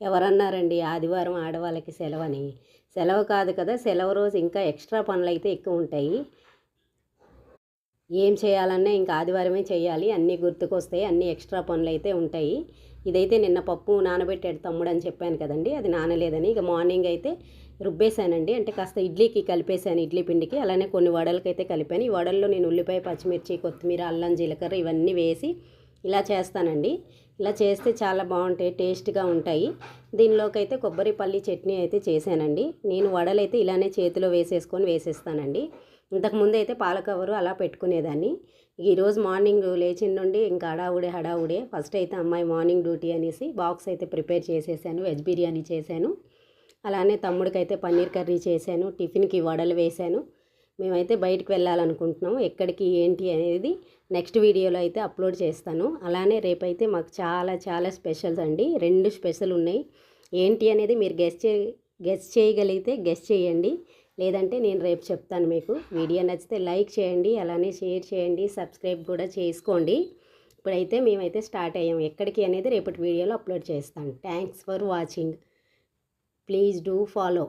ఎవరన్నారండి? ఆదివారం ఆడవాళ్ళకి సెలవని. సెలవు కాదు కదా సెలవు రోజు ఇంకా ఎక్స్ట్రా పనులు అయితే ఎక్కువ ఉంటాయి. ఏం చేయాలన్నా ఇంకా ఆదివారమే చేయాలి. అన్నీ గుర్తుకొస్తాయి అన్నీ ఎక్స్ట్రా పనులు అయితే ఉంటాయి. ఇదైతే నిన్న పప్పు నానబెట్టాడు తమ్ముడు అని చెప్పాను కదండి అది నానలేదని. ఇక మార్నింగ్ అయితే రుబ్బేశానండి. అంటే కాస్త ఇడ్లీకి కలిపేశాను ఇడ్లీ పిండికి. అలానే కొన్ని వడలకైతే కలిపాను. ఈ వడల్లో నేను ఉల్లిపాయ పచ్చిమిర్చి కొత్తిమీర అల్లం జీలకర్ర ఇవన్నీ వేసి ఇలా చేస్తానండి. ఇలా చేస్తే చాలా బాగుంటాయి టేస్ట్గా ఉంటాయి. దీనిలోకి అయితే కొబ్బరి పల్లి చట్నీ అయితే చేశానండి. నేను వడలైతే ఇలానే చేతిలో వేసేసుకొని వేసేస్తానండి. ఇంతకుముందు అయితే పాలకవరు అలా పెట్టుకునేదాన్ని. ఈరోజు మార్నింగ్ లేచిన నుండి ఇంకా హడావుడే హడావుడే. ఫస్ట్ అయితే అమ్మాయి మార్నింగ్ డ్యూటీ అనేసి బాక్స్ అయితే ప్రిపేర్ చేసేసాను వెజ్ బిర్యానీ చేశాను. అలానే తమ్ముడికైతే పన్నీర్ కర్రీ చేశాను టిఫిన్కి వడలు వేశాను. మేమైతే బయటకు వెళ్ళాలనుకుంటున్నాం ఎక్కడికి ఏంటి అనేది నెక్స్ట్ వీడియోలో అయితే అప్లోడ్ చేస్తాను. అలానే రేపైతే మాకు చాలా చాలా స్పెషల్స్ అండి. రెండు స్పెషల్ ఉన్నాయి. ఏంటి అనేది మీరు గెస్ట్ చే గెస్ట్ చేయగలిగితే గెస్ట్ చేయండి. లేదంటే నేను రేపు చెప్తాను మీకు. వీడియో నచ్చితే లైక్ చేయండి. అలానే షేర్ చేయండి. సబ్స్క్రైబ్ కూడా చేసుకోండి. ఇప్పుడైతే మేమైతే స్టార్ట్ అయ్యాం ఎక్కడికి అనేది రేపటి వీడియోలో అప్లోడ్ చేస్తాను. Thanks for watching. Please do follow.